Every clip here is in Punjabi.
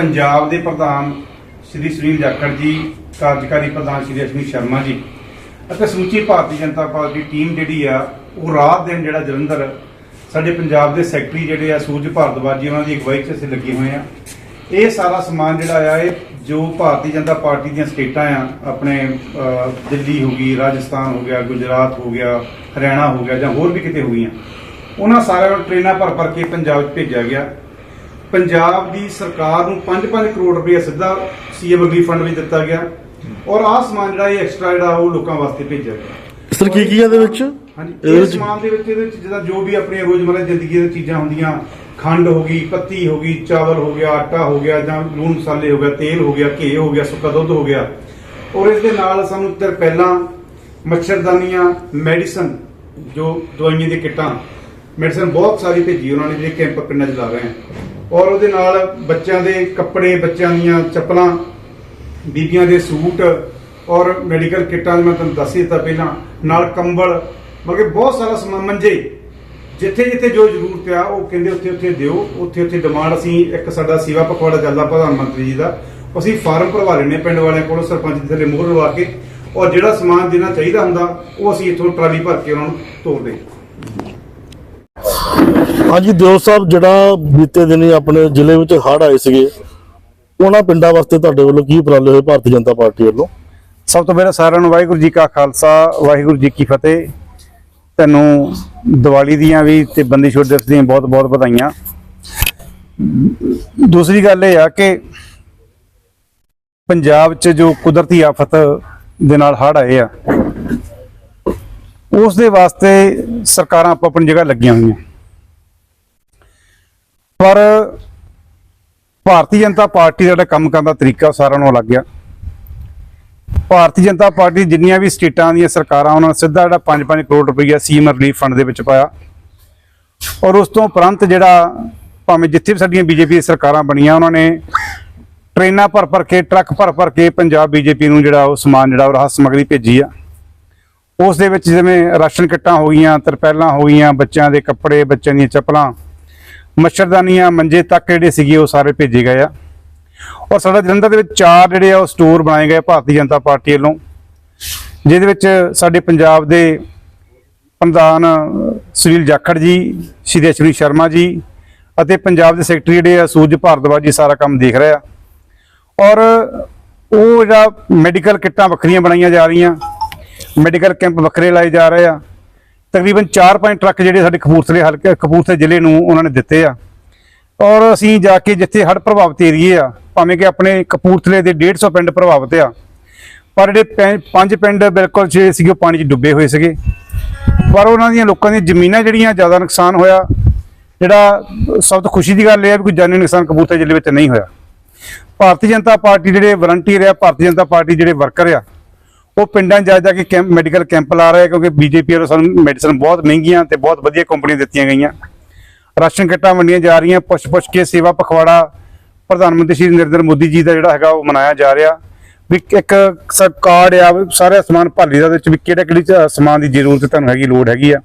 ਪੰਜਾਬ ਦੇ ਪ੍ਰਧਾਨ ਸ਼੍ਰੀ ਸੁਨੀਲ ਜਾਖੜ ਜੀ, ਕਾਰਜਕਾਰੀ ਪ੍ਰਧਾਨ ਸ਼੍ਰੀ ਅਸ਼ਵਨੀ ਸ਼ਰਮਾ ਜੀ ਅਤੇ ਸਮੁੱਚੀ ਭਾਰਤੀ ਜਨਤਾ ਪਾਰਟੀ ਟੀਮ ਜਿਹੜੀ ਆ, ਉਹ ਰਾਤ ਦਿਨ ਜਿਹੜਾ ਜਲੰਧਰ, ਸਾਡੇ ਪੰਜਾਬ ਦੇ ਸੈਕਟਰੀ ਜਿਹੜੇ ਆ, ਸੂਰਜ ਭਾਰਦਵਾਜ ਜੀ, ਉਹਨਾਂ ਦੀ ਅਗਵਾਈ 'ਚ ਅਸੀਂ ਲੱਗੇ ਹੋਏ ਆ ਇਹ ਸਾਰਾ ਸਮਾਨ ਜਿਹੜਾ ਆ, ਇਹ ਜੋ ਭਾਰਤੀ ਜਨਤਾ ਪਾਰਟੀ ਦੀਆਂ ਸਟੇਟਾਂ ਆ, ਆਪਣੇ ਦਿੱਲੀ ਹੋ ਗਈ, ਰਾਜਸਥਾਨ ਹੋ ਗਿਆ, ਗੁਜਰਾਤ ਹੋ ਗਿਆ, ਹਰਿਆਣਾ ਹੋ ਗਿਆ ਜਾਂ ਹੋਰ ਵੀ ਕਿਤੇ ਹੋ ਗਈਆਂ ਉਹਨਾਂ ਸਾਰਿਆਂ ਨੂੰ ਟ੍ਰੇਨਾਂ ਭਰ ਭਰ ਕੇ ਪੰਜਾਬ 'ਚ ਭੇਜਿਆ ਗਿਆ। ਪੰਜਾਬ ਦੀ ਸਰਕਾਰ ਨੂੰ 5-5 ਕਰੋੜ ਰੁਪਏ ਸਿੱਧਾ ਸੀਐਮ ਰਿਲੀਫ ਫੰਡ ਵਿੱਚ ਦਿੱਤਾ ਗਿਆ। ਔਰ ਆਹ ਸਮਾਨ ਜਿਹੜਾ ਇਹ ਐਕਸਟਰਾ ਜਿਹੜਾ ਉਹ ਲੋਕਾਂ ਵਾਸਤੇ ਭੇਜਿਆ ਗਿਆ। ਸਰ ਕੀ ਕੀ ਆ ਇਹਦੇ ਵਿੱਚ? ਹਾਂਜੀ ਵਿੱਚ ਸਮਾਨ ਦੇ ਵਿੱਚ ਇਹਦੇ ਵਿੱਚ ਜਿਹਦਾ ਜੋ ਵੀ ਆਪਣੀ ਰੋਜ਼ਮਰਰਾ ਜ਼ਿੰਦਗੀ ਦੀਆਂ ਚੀਜ਼ਾਂ ਹੁੰਦੀਆਂ ਖੰਡ ਹੋ ਗਈ ਪੱਤੀ ਹੋ ਗਈ ਚਾਵਲ ਹੋ ਗਿਆ ਆਟਾ ਹੋ ਗਿਆ ਜਾਂ ਲੂਣ ਮਸਾਲੇ ਹੋ ਗਿਆ ਤੇਲ ਹੋ ਗਿਆ ਘੀ ਹੋ ਗਿਆ ਸੁੱਕਾ ਦੁੱਧ ਹੋ ਗਿਆ। ਔਰ ਇਸ ਦੇ ਨਾਲ ਸਾਨੂੰ ਤਰਪੈਲਾਂ ਮੱਛਰਦਾਨੀਆਂ ਮੈਡੀਸਨ ਜੋ ਦਵਾਈਆਂ ਦੀ ਕਿੱਟਾਂ ਮੈਡੀਸਨ ਬਹੁਤ ਸਾਰੀ ਭੇਜੀ ਉਹਨਾਂ ਨੇ ਜਿਹੜੇ ਕੈਂਪ ਪਿੰਡਾਂ 'ਚ ਲਾ ਰਹੇ ਆ। ਔਰ ਉਹਦੇ ਨਾਲ ਬੱਚਿਆਂ ਦੇ ਕੱਪੜੇ, ਬੱਚਿਆਂ ਦੀਆਂ ਚੱਪਲਾਂ, ਬੀਬੀਆਂ ਦੇ ਸੂਟ ਔਰ ਮੈਡੀਕਲ ਕਿੱਟਾਂ ਮੈਂ ਤੁਹਾਨੂੰ ਦੱਸ ਦਿੱਤਾ ਪਹਿਲਾਂ, ਨਾਲ ਕੰਬਲ, ਮਤਲਬ ਬਹੁਤ ਸਾਰਾ ਸਮਾਨ, ਮੰਜੇ ਜਿੱਥੇ ਜਿੱਥੇ ਜੋ ਜ਼ਰੂਰਤ ਆ, ਉਹ ਕਹਿੰਦੇ ਉੱਥੇ ਉੱਥੇ ਦਿਓ ਉੱਥੇ ਉੱਥੇ ਡਿਮਾਂਡ ਅਸੀਂ ਇੱਕ ਸਾਡਾ ਸੇਵਾ ਪਖਵਾੜਾ ਚੱਲਦਾ, ਪ੍ਰਧਾਨ ਮੰਤਰੀ ਜੀ ਦਾ, ਅਸੀਂ ਫਾਰਮ ਭਰਵਾ ਲੈਣੇ ਪਿੰਡ ਵਾਲਿਆਂ ਕੋਲੋਂ, ਸਰਪੰਚ ਦੇ ਥੱਲੇ ਮੋਹਰ ਲਵਾ ਕੇ, ਔਰ ਜਿਹੜਾ ਸਮਾਨ ਜਿੰਨਾ ਚਾਹੀਦਾ ਹੁੰਦਾ, ਉਹ ਅਸੀਂ ਇੱਥੋਂ ਟਰਾਲੀ ਭਰ ਕੇ ਉਹਨਾਂ ਨੂੰ ਤੋਰਦੇ ਹਾਂਜੀ ਦਿਓ ਸਾਹਿਬ, ਜਿਹੜਾ ਬੀਤੇ ਦਿਨੀ ਆਪਣੇ ਜ਼ਿਲ੍ਹੇ ਵਿੱਚ ਹੜ੍ਹ ਆਏ ਸੀਗੇ, ਉਹਨਾਂ ਪਿੰਡਾਂ ਵਾਸਤੇ ਤੁਹਾਡੇ ਵੱਲੋਂ ਕੀ ਉਪਰਾਲੇ ਹੋਏ ਭਾਰਤੀ ਜਨਤਾ ਪਾਰਟੀ ਵੱਲੋਂ? ਸਭ ਤੋਂ ਪਹਿਲਾਂ ਸਾਰਿਆਂ ਨੂੰ ਵਾਹਿਗੁਰੂ ਜੀ ਕਾ ਖਾਲਸਾ, ਵਾਹਿਗੁਰੂ ਜੀ ਕੀ ਫਤਿਹ। ਤੈਨੂੰ ਦੀਵਾਲੀ ਦੀਆਂ ਵੀ ਤੇ ਬੰਦੀ ਛੋੜ ਦਿਵਸ ਦੀਆਂ ਬਹੁਤ ਬਹੁਤ ਵਧਾਈਆਂ। ਦੂਸਰੀ ਗੱਲ ਇਹ ਆ ਕਿ ਪੰਜਾਬ 'ਚ ਜੋ ਕੁਦਰਤੀ ਆਫਤ ਦੇ ਨਾਲ ਹੜ੍ਹ ਆਏ ਆ, ਉਸ ਦੇ ਵਾਸਤੇ ਸਰਕਾਰਾਂ ਆਪੋ ਆਪਣੀ ਜਗ੍ਹਾ ਲੱਗੀਆਂ ਹੋਈਆਂ। ਪਰ ਭਾਰਤੀ ਜਨਤਾ ਪਾਰਟੀ ਦਾ ਜਿਹੜਾ ਕੰਮ ਕਰਨ ਦਾ ਤਰੀਕਾ ਸਾਰਿਆਂ ਨੂੰ ਅਲੱਗ ਆ। ਭਾਰਤੀ ਜਨਤਾ ਪਾਰਟੀ ਜਿੰਨੀਆਂ ਵੀ ਸਟੇਟਾਂ ਦੀਆਂ ਸਰਕਾਰਾਂ, ਉਹਨਾਂ ਨੇ ਸਿੱਧਾ ਜਿਹੜਾ 5-5 ਕਰੋੜ ਰੁਪਈਆ ਸੀਮ ਰਿਲੀਫ ਫੰਡ ਦੇ ਵਿੱਚ ਪਾਇਆ। ਔਰ ਉਸ ਤੋਂ ਉਪਰੰਤ ਜਿਹੜਾ ਭਾਵੇਂ ਜਿੱਥੇ ਵੀ ਸਾਡੀਆਂ ਬੀਜੇਪੀ ਦੀ ਸਰਕਾਰਾਂ ਬਣੀਆਂ, ਉਹਨਾਂ ਨੇ ਟ੍ਰੇਨਾਂ ਭਰ ਭਰ ਕੇ, ਟਰੱਕ ਭਰ ਭਰ ਕੇ ਪੰਜਾਬ ਬੀਜੇਪੀ ਨੂੰ ਜਿਹੜਾ ਉਹ ਸਮਾਨ, ਜਿਹੜਾ ਉਹ ਰਾਹਤ ਸਮੱਗਰੀ ਭੇਜੀ ਆ। ਉਸ ਦੇ ਵਿੱਚ ਜਿਵੇਂ ਰਾਸ਼ਨ ਕਿੱਟਾਂ ਹੋ ਗਈਆਂ, ਤਰਪੈਲਾਂ ਹੋ ਗਈਆਂ, ਬੱਚਿਆਂ ਦੇ ਕੱਪੜੇ, ਬੱਚਿਆਂ ਦੀਆਂ ਚੱਪਲਾਂ ਮੱਛਰਦਾਨੀਆਂ ਮੰਜੇ ਤੱਕ ਜਿਹੜੇ ਸੀਗੇ ਉਹ ਸਾਰੇ ਭੇਜੇ ਗਏ ਆ। ਔਰ ਸਾਡਾ ਜਲੰਧਰ ਦੇ ਵਿੱਚ ਚਾਰ ਜਿਹੜੇ ਆ ਉਹ ਸਟੋਰ ਬਣਾਏ ਗਏ ਭਾਰਤੀ ਜਨਤਾ ਪਾਰਟੀ ਵੱਲੋਂ, ਜਿਹਦੇ ਵਿੱਚ ਸਾਡੇ ਪੰਜਾਬ ਦੇ ਪ੍ਰਧਾਨ ਸੁਨੀਲ ਜਾਖੜ ਜੀ, ਸ਼੍ਰੀ ਅਸ਼ਵਨੀ ਸ਼ਰਮਾ ਜੀ ਅਤੇ ਪੰਜਾਬ ਦੇ ਸੈਕਟਰੀ ਜਿਹੜੇ ਆ ਸੂਰਜ ਭਾਰਦਵਾਜ ਜੀ ਸਾਰਾ ਕੰਮ ਦੇਖ ਰਿਹਾ ਔਰ ਉਹ ਜਿਹੜਾ ਮੈਡੀਕਲ ਕਿੱਟਾਂ ਵੱਖਰੀਆਂ ਬਣਾਈਆਂ ਜਾ ਰਹੀਆਂ ਮੈਡੀਕਲ ਕੈਂਪ ਵੱਖਰੇ ਲਾਏ ਜਾ ਰਹੇ ਆ। ਤਕਰੀਬਨ 4-5 ਟਰੱਕ ਜਿਹੜੇ ਸਾਡੇ ਕਪੂਰਥਲੇ ਹਲਕੇ, ਕਪੂਰਥਲੇ ਜ਼ਿਲ੍ਹੇ ਨੂੰ ਉਹਨਾਂ ਨੇ ਦਿੱਤੇ ਆ। ਔਰ ਅਸੀਂ ਜਾ ਕੇ ਜਿੱਥੇ ਹੜ੍ਹ ਪ੍ਰਭਾਵਿਤ ਏਰੀਏ ਆ, ਭਾਵੇਂ ਕਿ ਆਪਣੇ ਕਪੂਰਥਲੇ ਦੇ 150 ਪਿੰਡ ਪ੍ਰਭਾਵਿਤ ਆ, ਪਰ ਜਿਹੜੇ ਪੈ- ਪੰਜ ਪਿੰਡ ਬਿਲਕੁਲ ਜਿਹੜੇ ਸੀਗੇ ਉਹ ਪਾਣੀ 'ਚ ਡੁੱਬੇ ਹੋਏ ਸੀਗੇ। ਪਰ ਉਹਨਾਂ ਦੀਆਂ ਲੋਕਾਂ ਦੀਆਂ ਜ਼ਮੀਨਾਂ ਜਿਹੜੀਆਂ ਜ਼ਿਆਦਾ ਨੁਕਸਾਨ ਹੋਇਆ। ਜਿਹੜਾ ਸਭ ਤੋਂ ਖੁਸ਼ੀ ਦੀ ਗੱਲ ਇਹ ਹੈ ਵੀ ਕੋਈ ਜਾਨੀ ਨੁਕਸਾਨ ਕਪੂਰਥਲੇ ਜ਼ਿਲ੍ਹੇ ਵਿੱਚ ਨਹੀਂ ਹੋਇਆ। ਭਾਰਤੀ ਜਨਤਾ ਪਾਰਟੀ ਜਿਹੜੇ ਵਲੰਟੀਅਰ ਆ, ਭਾਰਤੀ ਜਨਤਾ ਪਾਰਟੀ ਜਿਹੜੇ ਵਰਕਰ ਆ ਉਹ ਪਿੰਡਾਂ 'ਚ ਜਾ ਜਾ ਕੇ ਕੈਂਪ ਮੈਡੀਕਲ ਕੈਂਪ ਲਾ ਰਹੇ ਆ ਕਿਉਂਕਿ ਬੀਜੇਪੀ ਵੱਲੋਂ ਸਾਨੂੰ ਮੈਡੀਸਨ ਬਹੁਤ ਮਹਿੰਗੀਆਂ ਤੇ ਬਹੁਤ ਵਧੀਆ ਕੰਪਨੀਆਂ ਦਿੱਤੀਆਂ ਗਈਆਂ। ਰਾਸ਼ਨ ਕਿੱਟਾਂ ਵੰਡੀਆਂ ਜਾ ਰਹੀਆਂ ਪੁੱਛ ਪੁੱਛ ਕੇ ਸੇਵਾ ਪਖਵਾੜਾ ਪ੍ਰਧਾਨ ਮੰਤਰੀ ਸ਼੍ਰੀ ਨਰਿੰਦਰ ਮੋਦੀ ਜੀ ਦਾ ਜਿਹੜਾ ਹੈਗਾ ਉਹ ਮਨਾਇਆ ਜਾ ਰਿਹਾ। ਵੀ ਇੱਕ ਕਾਰਡ ਆ ਵੀ ਸਾਰਾ ਸਮਾਨ ਭਾਲੀ ਦਾ ਵਿੱਚ ਵੀ ਕਿਹੜੇ ਕਿਹੜੀ ਸਮਾਨ ਦੀ ਜ਼ਰੂਰਤ ਤੁਹਾਨੂੰ ਹੈਗੀ, ਲੋੜ ਹੈਗੀ ਆ।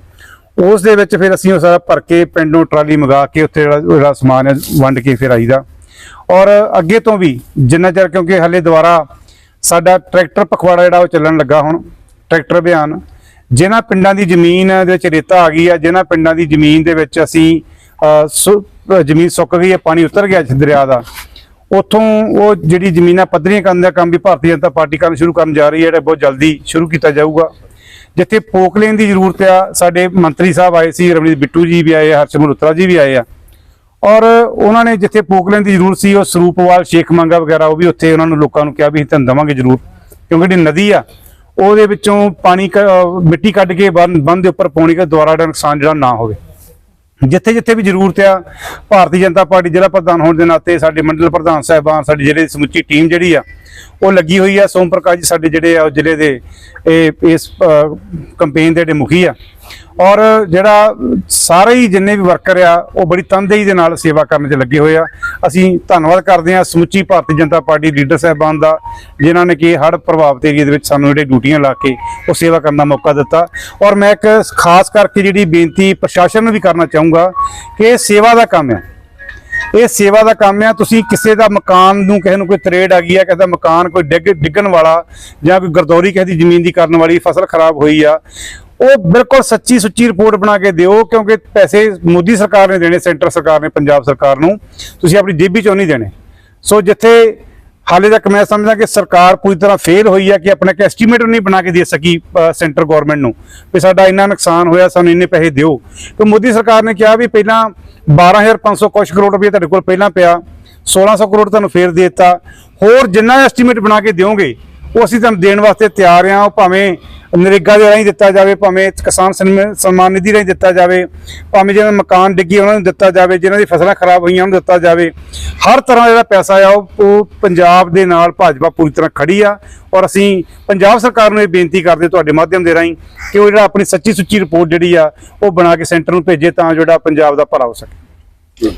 ਉਸ ਦੇ ਵਿੱਚ ਫਿਰ ਅਸੀਂ ਉਹ ਸਾਰਾ ਭਰ ਕੇ ਪਿੰਡ ਨੂੰ ਟਰਾਲੀ ਮੰਗਾ ਕੇ ਉੱਥੇ ਜਿਹੜਾ ਸਮਾਨ ਹੈ, ਵੰਡ ਕੇ ਫਿਰ ਆਈਦਾ। ਔਰ ਅੱਗੇ ਤੋਂ ਵੀ ਜਿੰਨਾ ਚਿਰ ਕਿਉਂਕਿ ਹਲੇ ਦੁਬਾਰਾ ਸਾਡਾ ਟਰੈਕਟਰ ਪਖਵਾੜਾ ਜਿਹੜਾ ਉਹ ਚੱਲਣ ਲੱਗਾ ਹੁਣ ਟਰੈਕਟਰ ਅਭਿਆਨ। ਜਿਨ੍ਹਾਂ ਪਿੰਡਾਂ ਦੀ ਜ਼ਮੀਨ ਦੇ ਵਿੱਚ ਰੇਤਾ ਆ ਗਈ ਆ ਜਿਨ੍ਹਾਂ ਪਿੰਡਾਂ ਦੀ ਜ਼ਮੀਨ ਦੇ ਵਿੱਚ ਅਸੀਂ ਸੁ- ਜ਼ਮੀਨ ਸੁੱਕ ਗਈ ਹੈ ਪਾਣੀ ਉਤਰ ਗਿਆ ਦਰਿਆ ਦਾ। ਉਥੋਂ ਉਹ ਜਿਹੜੀ ਜ਼ਮੀਨਾਂ ਪੱਧਰੀਆਂ ਕਰਨ ਦਾ ਕੰਮ ਵੀ ਭਾਰਤੀ ਜਨਤਾ ਪਾਰਟੀ ਕਰਨ ਸ਼ੁਰੂ ਕਰਨ ਜਾ ਰਹੀ ਹੈ ਜਿਹੜਾ ਬਹੁਤ ਜਲਦੀ ਸ਼ੁਰੂ ਕੀਤਾ ਜਾਊਗਾ। ਜਿੱਥੇ ਪੋਕਲੇਨ ਦੀ ਜ਼ਰੂਰਤ ਆ ਸਾਡੇ ਮੰਤਰੀ ਸਾਹਿਬ ਆਏ ਸੀ ਰਵਨੀਤ ਬਿੱਟੂ ਜੀ ਵੀ ਆਏ ਆ, ਉਤਰਾ ਜੀ ਵੀ ਆਏ ਆ। ਔਰ ਉਹਨਾਂ ਨੇ ਜਿੱਥੇ ਪੋਕਲੇਨ ਦੀ ਜ਼ਰੂਰਤ ਸੀ, ਉਹ ਸਰੂਪਵਾਲ, ਸ਼ੇਖ ਮੰਗਾ ਵਗੈਰਾ, ਉਹ ਵੀ ਉੱਥੇ ਉਹਨਾਂ ਨੂੰ ਲੋਕਾਂ ਨੂੰ ਕਿਹਾ ਵੀ ਅਸੀਂ ਤੁਹਾਨੂੰ ਦੇਵਾਂਗੇ ਜ਼ਰੂਰ, ਕਿਉਂਕਿ ਜਿਹੜੀ ਨਦੀ ਆ, ਉਹਦੇ ਵਿੱਚੋਂ ਪਾਣੀ ਕ- ਮਿੱਟੀ ਕੱਢ ਕੇ ਬੰਨ ਬੰਨ ਦੇ ਉੱਪਰ ਪਾਉਣੀ ਕਿ ਦੁਆਰਾ ਦਾ ਨੁਕਸਾਨ ਜਿਹੜਾ ਨਾ ਹੋਵੇ। ਜਿੱਥੇ ਜਿੱਥੇ ਵੀ ਜ਼ਰੂਰਤ ਆ, ਭਾਰਤੀ ਜਨਤਾ ਪਾਰਟੀ, ਜ਼ਿਲ੍ਹਾ ਪ੍ਰਧਾਨ ਹੋਣ ਦੇ ਨਾਤੇ ਸਾਡੇ ਮੰਡਲ ਪ੍ਰਧਾਨ ਸਾਹਿਬਾਨ, ਸਾਡੀ ਜਿਹੜੇ ਸਮੁੱਚੀ ਟੀਮ ਜਿਹੜੀ ਆ ਉਹ ਲੱਗੀ ਹੋਈ ਆ। ਸੋਮ ਪ੍ਰਕਾਸ਼ ਜੀ ਸਾਡੇ ਜਿਹੜੇ ਆ, ਉਹ ਜ਼ਿਲ੍ਹੇ ਦੇ, ਇਹ, ਇਸ ਕੰਪੇਨ ਦੇ ਜਿਹੜੇ ਮੁਖੀ ਆ। ਔਰ ਜਿਹੜਾ ਸਾਰੇ ਹੀ ਜਿੰਨੇ ਵੀ ਵਰਕਰ ਆ, ਉਹ ਬੜੀ ਤਨਦੇਹੀ ਦੇ ਨਾਲ ਸੇਵਾ ਕਰਨ 'ਚ ਲੱਗੇ ਹੋਏ ਆ। ਅਸੀਂ ਧੰਨਵਾਦ ਕਰਦੇ ਹਾਂ ਸਮੁੱਚੀ ਭਾਰਤੀ ਜਨਤਾ ਪਾਰਟੀ ਲੀਡਰ ਸਾਹਿਬਾਨ ਦਾ, ਜਿਨ੍ਹਾਂ ਨੇ ਕਿ ਹੜ੍ਹ ਪ੍ਰਭਾਵਿਤ ਏਰੀਆ ਦੇ ਵਿੱਚ ਸਾਨੂੰ ਜਿਹੜੇ ਡਿਊਟੀਆਂ ਲਾ ਕੇ ਉਹ ਸੇਵਾ ਕਰਨ ਦਾ ਮੌਕਾ ਦਿੱਤਾ। ਔਰ ਮੈਂ ਇੱਕ ਖਾਸ ਕਰਕੇ ਜਿਹੜੀ ਬੇਨਤੀ ਪ੍ਰਸ਼ਾਸਨ ਨੂੰ ਵੀ ਕਰਨਾ ਚਾਹੂੰਗਾ ਕਿ ਸੇਵਾ ਦਾ ਕੰਮ ਹੈ ਇਹ ਸੇਵਾ ਦਾ ਕੰਮ ਆ, ਤੁਸੀਂ ਕਿਸੇ ਦਾ ਮਕਾਨ ਨੂੰ ਕਿਸੇ ਨੂੰ ਕੋਈ ਤਰੇੜ ਆ ਗਈ ਆ, ਕਿਸੇ ਦਾ ਮਕਾਨ ਕੋਈ ਡਿੱਗ, ਡਿੱਗਣ ਵਾਲਾ ਜਾਂ ਕੋਈ ਗਰਦੌਰੀ ਕਿਸੇ ਦੀ ਜ਼ਮੀਨ ਦੀ ਕਰਨ ਵਾਲੀ ਫਸਲ ਖਰਾਬ ਹੋਈ ਆ, ਉਹ ਬਿਲਕੁਲ ਸੱਚੀ ਸੁੱਚੀ ਰਿਪੋਰਟ ਬਣਾ ਕੇ ਦਿਓ ਕਿਉਂਕਿ ਪੈਸੇ ਮੋਦੀ ਸਰਕਾਰ ਨੇ ਦੇਣੇ, ਸੈਂਟਰ ਸਰਕਾਰ ਨੇ, ਪੰਜਾਬ ਸਰਕਾਰ ਨੂੰ, ਤੁਸੀਂ ਆਪਣੀ ਜੇਬੀ ਚੋਂ ਨਹੀਂ ਦੇਣੇ। ਸੋ ਜਿੱਥੇ ਹਾਲੇ ਤੱਕ ਮੈਂ ਸਮਝਦਾ ਕਿ ਸਰਕਾਰ ਪੂਰੀ ਤਰ੍ਹਾਂ ਫੇਲ ਹੋਈ ਹੈ ਕਿ ਆਪਣਾ ਇੱਕ ਐਸਟੀਮੇਟ ਨਹੀਂ ਬਣਾ ਕੇ ਦੇ ਸਕੀ ਸੈਂਟਰ ਗਵਰਨਮੈਂਟ ਨੂੰ ਵੀ ਸਾਡਾ ਇੰਨਾ ਨੁਕਸਾਨ ਹੋਇਆ, ਸਾਨੂੰ ਇੰਨੇ ਪੈਸੇ ਦਿਓ। ਤੇ ਮੋਦੀ ਸਰਕਾਰ ਨੇ ਕਿਹਾ ਵੀ ਪਹਿਲਾਂ 12500 ਕੁਛ ਕਰੋੜ ਰੁਪਏ ਤੁਹਾਡੇ ਕੋਲ ਪਹਿਲਾਂ ਪਿਆ 1600 ਕਰੋੜ ਤੁਹਾਨੂੰ ਫੇਰ ਦੇ ਦਿੱਤਾ। ਹੋਰ ਜਿੰਨਾ ਐਸਟੀਮੇਟ ਬਣਾ ਕੇ ਦਿਓਗੇ ਉਹ ਅਸੀਂ ਤੁਹਾਨੂੰ ਦੇਣ ਵਾਸਤੇ ਤਿਆਰ ਹਾਂ। ਉਹ ਭਾਵੇਂ ਨਰੇਗਾ ਦੇ ਰਾਹੀਂ ਦਿੱਤਾ ਜਾਵੇ, ਭਾਵੇਂ ਕਿਸਾਨ ਸਨਮ- ਸਨਮਾਨ ਨਿਧੀ ਰਾਹੀਂ ਦਿੱਤਾ ਜਾਵੇ, ਭਾਵੇਂ ਜਿਹਨਾਂ ਦੇ ਮਕਾਨ ਡਿੱਗੇ ਉਹਨਾਂ ਨੂੰ ਦਿੱਤਾ ਜਾਵੇ, ਜਿਨ੍ਹਾਂ ਦੀ ਫਸਲਾਂ ਖਰਾਬ ਹੋਈਆਂ ਉਹਨਾਂ ਨੂੰ ਦਿੱਤਾ ਜਾਵੇ। ਹਰ ਤਰ੍ਹਾਂ ਦਾ ਜਿਹੜਾ ਪੈਸਾ ਆ, ਉਹ ਉਹ ਪੰਜਾਬ ਦੇ ਨਾਲ ਭਾਜਪਾ ਪੂਰੀ ਤਰ੍ਹਾਂ ਖੜੀ ਆ। ਔਰ ਅਸੀਂ ਪੰਜਾਬ ਸਰਕਾਰ ਨੂੰ ਇਹ ਬੇਨਤੀ ਕਰਦੇ ਤੁਹਾਡੇ ਮਾਧਿਅਮ ਦੇ ਰਾਹੀਂ ਕਿ ਉਹ ਜਿਹੜਾ ਆਪਣੀ ਸੱਚੀ ਸੁੱਚੀ ਰਿਪੋਰਟ ਜਿਹੜੀ ਆ, ਉਹ ਬਣਾ ਕੇ ਸੈਂਟਰ ਨੂੰ ਭੇਜੇ ਤਾਂ ਜਿਹੜਾ ਪੰਜਾਬ ਦਾ ਭਲਾ ਹੋ ਸਕੇ।